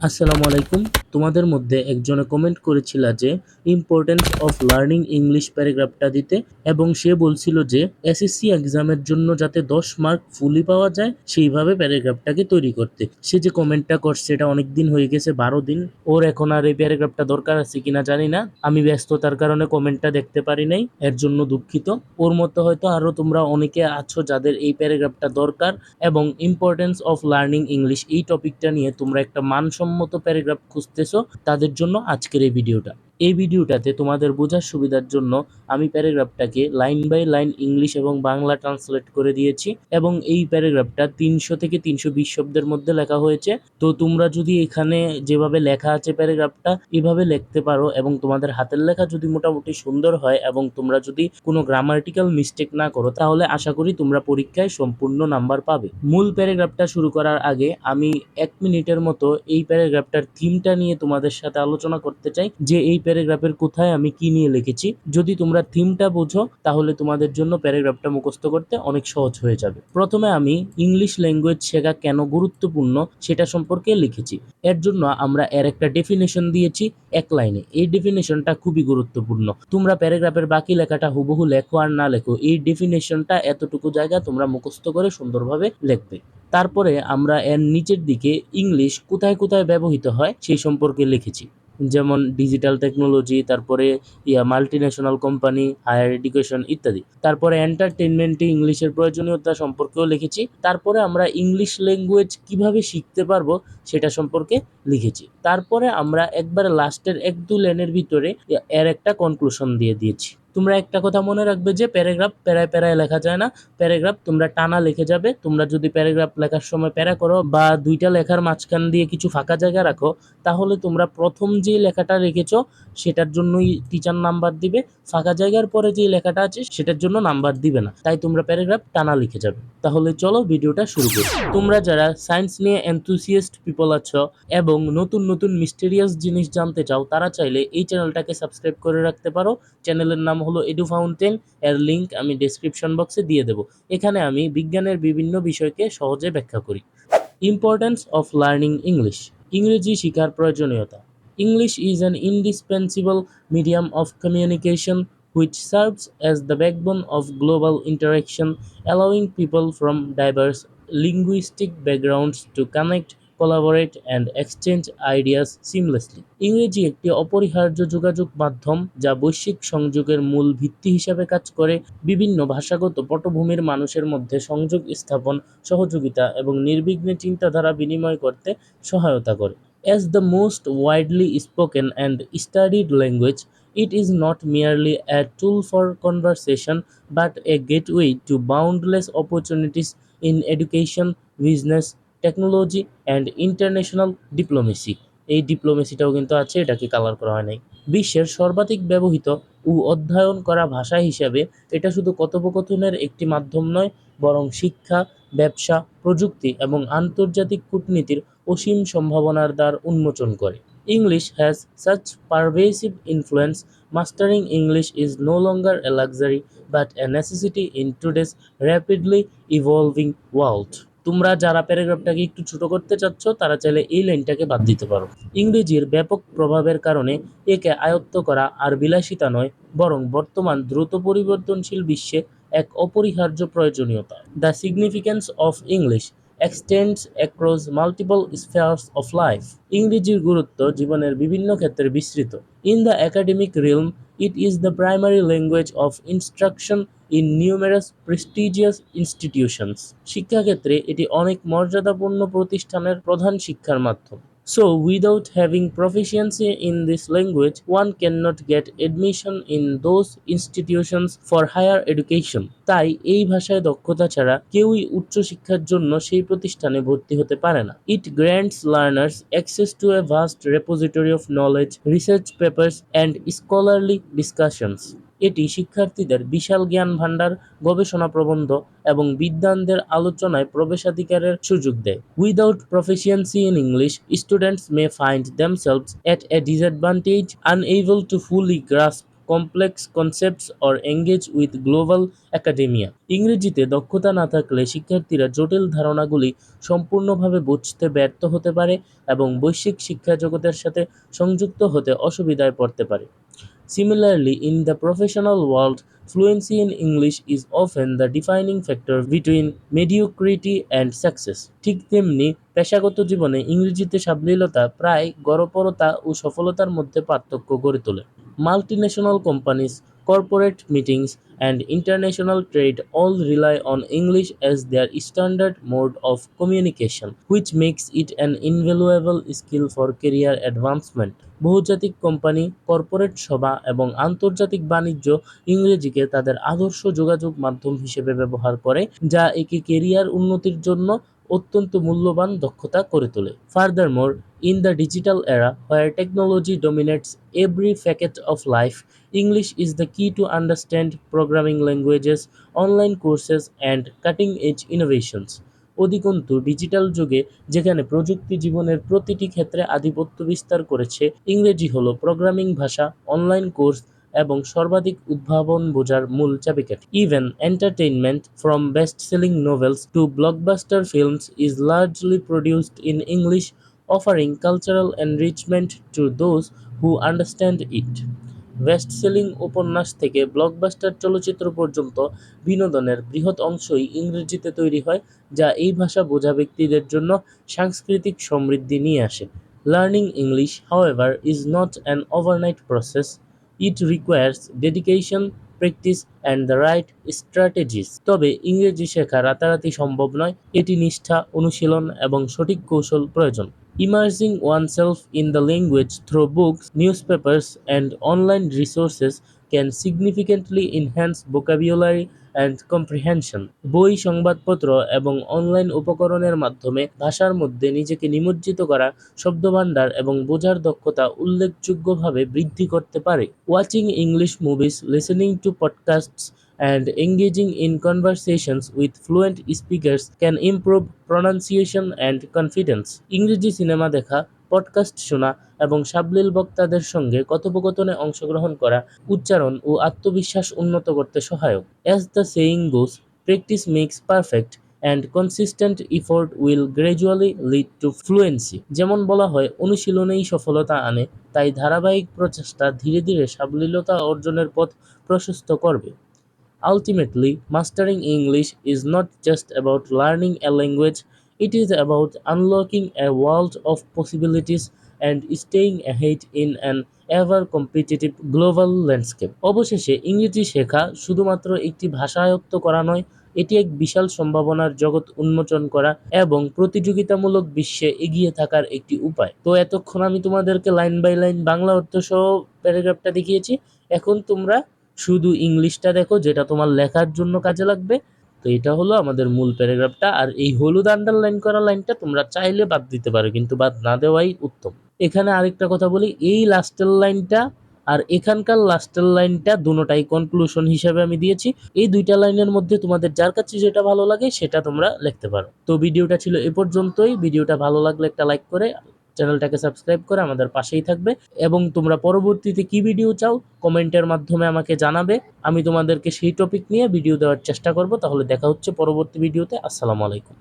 আসসালামু আলাইকুম। তোমাদের মধ্যে একজনে কমেন্ট করেছিল যে ইম্পর্টেন্স অফ লার্নিং ইংলিশ প্যারাগ্রাফটা দিতে। এবং সে বলছিল যে এসএসসি এক্সামের জন্য যাতে দশ মার্ক ফুলি পাওয়া যায়, সেইভাবে প্যারাগ্রাফটাকে তৈরি করতে। সে যে কমেন্টটা করছে এটা অনেক দিন হয়ে গেছে, বারো দিন। ওর এখন আর এই প্যারাগ্রাফটা দরকার আছে কিনা জানি না। আমি ব্যস্ততার কারণে কমেন্টটা দেখতে পারি নাই, এর জন্য দুঃখিত। ওর মতো হয়তো আরও তোমরা অনেকে আছো যাদের এই প্যারাগ্রাফটা দরকার। এবং ইম্পর্টেন্স অফ লার্নিং ইংলিশ এই টপিকটা নিয়ে তোমরা একটা মানসম্মত প্যারাগ্রাফ খুঁজতেছো তাদের জন্য আজকের এই ভিডিওটা এই ভিডিওটাতে তোমাদের বোঝার সুবিধার জন্য আমি প্যারাগ্রাফটাকে লাইন বাই লাইন ইংলিশ এবং বাংলা ট্রান্সলেট করে দিয়েছি এবং এই প্যারাগ্রাফটা তিনশো থেকে তিনশো বিশ শব্দের মধ্যে লেখা হয়েছে। তো তোমরা যদি এখানে যেভাবে লেখা আছে প্যারাগ্রাফটা এভাবে লিখতে পারো এবং তোমাদের হাতের লেখা যদি মোটামুটি সুন্দর হয় এবং তোমরা যদি কোনো গ্রামাটিক্যাল মিস্টেক না করো, তাহলে আশা করি তোমরা পরীক্ষায় সম্পূর্ণ নাম্বার পাবে। মূল প্যারাগ্রাফটা শুরু করার আগে আমি এক মিনিটের মতো এই প্যারাগ্রাফটার থিমটা নিয়ে তোমাদের সাথে আলোচনা করতে চাই, যে এই প্যারাগ্রাফের কোথায় আমি কি নিয়ে লিখেছি, যদি তোমরা থিমটা বোঝো, তাহলে তোমাদের জন্য প্যারাগ্রাফটা মুখস্থ করতে অনেক সহজ হয়ে যাবে। প্রথমে আমি ইংলিশ ল্যাঙ্গুয়েজ শেখা কেন গুরুত্বপূর্ণ সেটা সম্পর্কে লিখেছি। এর জন্য আমরা এর একটা ডেফিনেশন দিয়েছি এক লাইনে। এই ডেফিনেশনটা খুবই গুরুত্বপূর্ণ। তোমরা প্যারাগ্রাফের বাকি লেখাটা হুবহু লেখো আর না লেখো, এই ডেফিনেশনটা এতটুকু জায়গা তোমরা মুখস্থ করে সুন্দরভাবে লিখবে। তারপরে আমরা এর নিচের দিকে ইংলিশ কোথায় কোথায় ব্যবহৃত হয়, সেই সম্পর্কে লিখেছি। যেমন ডিজিটাল টেকনোলজি তারপরে, ইয়া multi national company higher education ইত্যাদি। তারপরে এন্টারটেনমেন্টে ইংলিশের প্রয়োজনীয়তা সম্পর্কেও লিখেছি। তারপরে আমরা ইংলিশ ল্যাঙ্গুয়েজ কীভাবে শিখতে পারব সেটা সম্পর্কে লিখেছি। তারপরে আমরা একবারে লাস্টের এক দু লাইনের ভিতরে এর একটা কনক্লুশন দিয়ে দিয়েছি। তোমরা একটা কথা মনে রাখবে যে প্যারাগ্রাফ প্যারায় প্যারায় লেখা যায় না। প্যারাগ্রাফ তোমরা টানা লিখে যাবে। তোমরা যদি প্যারাগ্রাফ লেখার সময় প্যারা করো বা দুইটা লেখার মাঝখান দিয়ে কিছু ফাঁকা জায়গা রাখো, তাহলে তোমরা প্রথম যে লেখাটা রেখেছো, সেটার জন্যই টিচার নাম্বার দিবে। ফাঁকা জায়গার পরে যে লেখাটা আছে, সেটার জন্য নাম্বার দিবে না। তাই তোমরা প্যারাগ্রাফ টানা লিখে যাবে। তাহলে চলো ভিডিওটা শুরু করি। তোমরা যারা সায়েন্স নিয়ে এনথুসিয়াস্ট পিপল আছো এবং নতুন নতুন মিস্টেরিয়াস জিনিস জানতে চাও, তারা চাইলে এই চ্যানেলটাকে সাবস্ক্রাইব করে রাখতে পারো। চ্যানেলের নাম হলো এডু ফাউন্টেন এর লিঙ্ক আমি ডেসক্রিপশন বক্সে দিয়ে দেবো। এখানে আমি বিজ্ঞানের বিভিন্ন বিষয়কে সহজে ব্যাখ্যা করি। ইম্পর্টেন্স অফ লার্নিং ইংলিশ ইংরেজি শিখার প্রয়োজনীয়তা। English is an indispensable medium of communication which serves as the backbone of global interaction, allowing people from diverse linguistic backgrounds to connect collaborate and exchange ideas seamlessly ইংরেজি একটি অপরিহার্য যোগাযোগ মাধ্যম যা বৈশ্বিক সংযোগের মূল ভিত্তি হিসাবে কাজ করে। বিভিন্ন ভাষাগত পটভূমির মানুষের মধ্যে সংযোগ স্থাপন, সহযোগিতা এবং নির্বিঘ্নে চিন্তাধারা বিনিময় করতে সহায়তা করে। As the most widely spoken and studied language it is not merely a tool for conversation but a gateway to boundless opportunities in education business technology and international diplomacy এই ডিপ্লোমেসিটাও কিন্তু আছে, এটাকে কালার করা হয় নাই। বিশ্বের সর্বাধিক ব্যবহৃত ও অধ্যয়ন করা ভাষা হিসাবে এটা শুধু কথোপকথনের একটি মাধ্যম নয়, বরং শিক্ষা, ব্যবসা, প্রযুক্তি এবং আন্তর্জাতিক কূটনীতির অসীম সম্ভাবনার দ্বার উন্মোচন করে। English has such pervasive influence mastering English is no longer a luxury but a necessity in today's rapidly evolving world তোমরা যারা প্যারাগ্রাফটাকে একটু ছোট করতে চাচ্ছ, তারা চাইলে এই লাইনটাকে বাদ দিতে পারো। ইংরেজির ব্যাপক প্রভাবের কারণে একে আয়ত্ত করা আর বিলাসিতা নয়, বরং বর্তমান দ্রুত পরিবর্তনশীল বিশ্বে এক অপরিহার্য প্রয়োজনীয়তা। The significance of English extends across multiple spheres of life ইংরেজির গুরুত্ব জীবনের বিভিন্ন ক্ষেত্রে বিস্তৃত। In the academic realm it is the primary language of instruction in numerous prestigious institutions শিক্ষাক্ষেত্রে এটি অনেক মর্যাদাপূর্ণ প্রতিষ্ঠানের প্রধান শিক্ষার মাধ্যম। So, without having proficiency in this language, one cannot get admission in those institutions for higher education. তাই এই ভাষায় দক্ষতা ছাড়া কেউই উচ্চশিক্ষার জন্য সেই প্রতিষ্ঠানে ভর্তি হতে পারে না it grants learners access to a vast repository of knowledge research papers and scholarly discussions এটি শিক্ষার্থীদের বিশাল জ্ঞান ভাণ্ডার, গবেষণা প্রবন্ধ এবং বিদ্বানদের আলোচনায় প্রবেশাধিকারের সুযোগ দেয়। Without proficiency in English students may find themselves at a disadvantage unable to fully grasp complex concepts or engage with global academia ইংরেজিতে দক্ষতা না থাকলে শিক্ষার্থীরা জটিল ধারণাগুলি সম্পূর্ণভাবে বুঝতে ব্যর্থ হতে পারে এবং বৈশ্বিক শিক্ষা জগতের সাথে সংযুক্ত হতে অসুবিধায় পড়তে পারে। Similarly, in the professional world, fluency in English is often the defining factor between mediocrity and success. ঠিক তেমনি পেশাগত জীবনে ইংরেজিতে সাবলীলতা প্রায় গড়পরতা ও সফলতার মধ্যে পার্থক্য গড়ে তোলে multinational companies corporate meetings and international trade all rely on English as their standard mode of communication, which makes it an invaluable skill for career advancement. বহুজাতিক কোম্পানি কর্পোরেট সভা এবং আন্তর্জাতিক বাণিজ্য ইংরেজিকে তাদের আদর্শ যোগাযোগ মাধ্যম হিসেবে ব্যবহার করে যা একে কেরিয়ার উন্নতির জন্য অত্যন্ত মূল্যবান দক্ষতা করে তোলে। Furthermore in the digital era where technology dominates every facet of life English is the key to understand programming languages online courses and cutting edge innovations অধিকন্তু ডিজিটাল যুগে যেখানে প্রযুক্তি জীবনের প্রতিটি ক্ষেত্রে আধিপত্য বিস্তার করেছে, ইংরেজি হলো প্রোগ্রামিং ভাষা অনলাইন কোর্স এবং সর্বাধিক উদ্ভাবন বোঝার মূল চাবিকাঠি। Even entertainment from best selling novels to blockbuster films is largely produced in English offering cultural enrichment to those who understand it best selling উপন্যাস থেকে ব্লকবাস্টার চলচ্চিত্র পর্যন্ত বিনোদনের বৃহৎ অংশই ইংরেজিতে তৈরি হয়, যা এই ভাষা বোঝা ব্যক্তিদের জন্য সাংস্কৃতিক সমৃদ্ধি নিয়ে আসে। Learning English however is not an overnight process it requires dedication practice and the right strategies তবে ইংরেজি শেখা রাতারাতি সম্ভব নয়। এটি নিষ্ঠা অনুশীলন এবং সঠিক কৌশল প্রয়োজন। Emerging Immersing oneself in the language through books, newspapers, and online resources can significantly enhance vocabulary and comprehension. বই সংবাদপত্র এবং অনলাইন উপকরণের মাধ্যমে ভাষার মধ্যে নিজেকে নিমজ্জিত করা শব্দভাণ্ডার এবং বোঝার দক্ষতা উল্লেখযোগ্যভাবে বৃদ্ধি করতে পারে watching English movies listening to podcasts and engaging in conversations with fluent speakers can improve pronunciation and confidence. ইংরেজি সিনেমা দেখা পডকাস্ট শোনা এবং সাবলীল বক্তাদের সঙ্গে কথোপকথনে অংশগ্রহণ করা উচ্চারণ ও আত্মবিশ্বাস উন্নত করতে সহায়ক। As the saying goes practice makes perfect and consistent effort will gradually lead to fluency যেমন বলা হয় অনুশীলনেই সফলতা আনে তাই ধারাবাহিক প্রচেষ্টা ধীরে ধীরে সাবলীলতা অর্জনের পথ প্রশস্ত করবে। Ultimately, mastering English is not just about learning a language, it is about unlocking a world of possibilities and staying ahead in an ever competitive global landscape. অবশেষে, ইংরেজি শেখা শুধুমাত্র একটি ভাষা আয়ত্ত করা নয়, এটি এক বিশাল সম্ভাবনার জগৎ উন্মোচন করা এবং প্রতিযোগিতামূলক বিশ্বে এগিয়ে থাকার একটি উপায়। তো এতক্ষণ আমি তোমাদেরকে লাইন বাই লাইন বাংলা অর্থ সহ প্যারাগ্রাফটা দেখিয়েছি। এখন তোমরা শুধু ইংলিশটা দেখো, যেটা তোমার লেখার জন্য কাজে লাগবে। তো এটা হলো আমাদের মূল প্যারাগ্রাফটা। আর এই হলুদ আন্ডারলাইন করা লাইনটা তোমরা চাইলে বাদ দিতে পারো, কিন্তু বাদ না দেওয়াই উত্তম। এখানে আরেকটা কথা বলি, এই লাস্টের লাইনটা আর এখানকার লাস্টের লাইনটা দুটোটাই কনক্লুশন হিসেবে আমি দিয়েছি। এই দুইটা লাইনের মধ্যে তোমাদের যার কাছে যেটা ভালো লাগে সেটা তোমরা লিখতে পারো। তো ভিডিওটা ছিল এ পর্যন্তই। ভিডিওটা ভালো লাগলে একটা লাইক করে চ্যানেলটাকে সাবস্ক্রাইব করে আমাদের পাশেই থাকবে। এবং তোমরা পরবর্তীতে কি ভিডিও চাও, কমেন্টের মাধ্যমে আমাকে জানাবে। আমি তোমাদেরকে সেই টপিক নিয়ে ভিডিও দেওয়ার চেষ্টা করব। তাহলে দেখা হচ্ছে পরবর্তী ভিডিওতে আসসালামু আলাইকুম।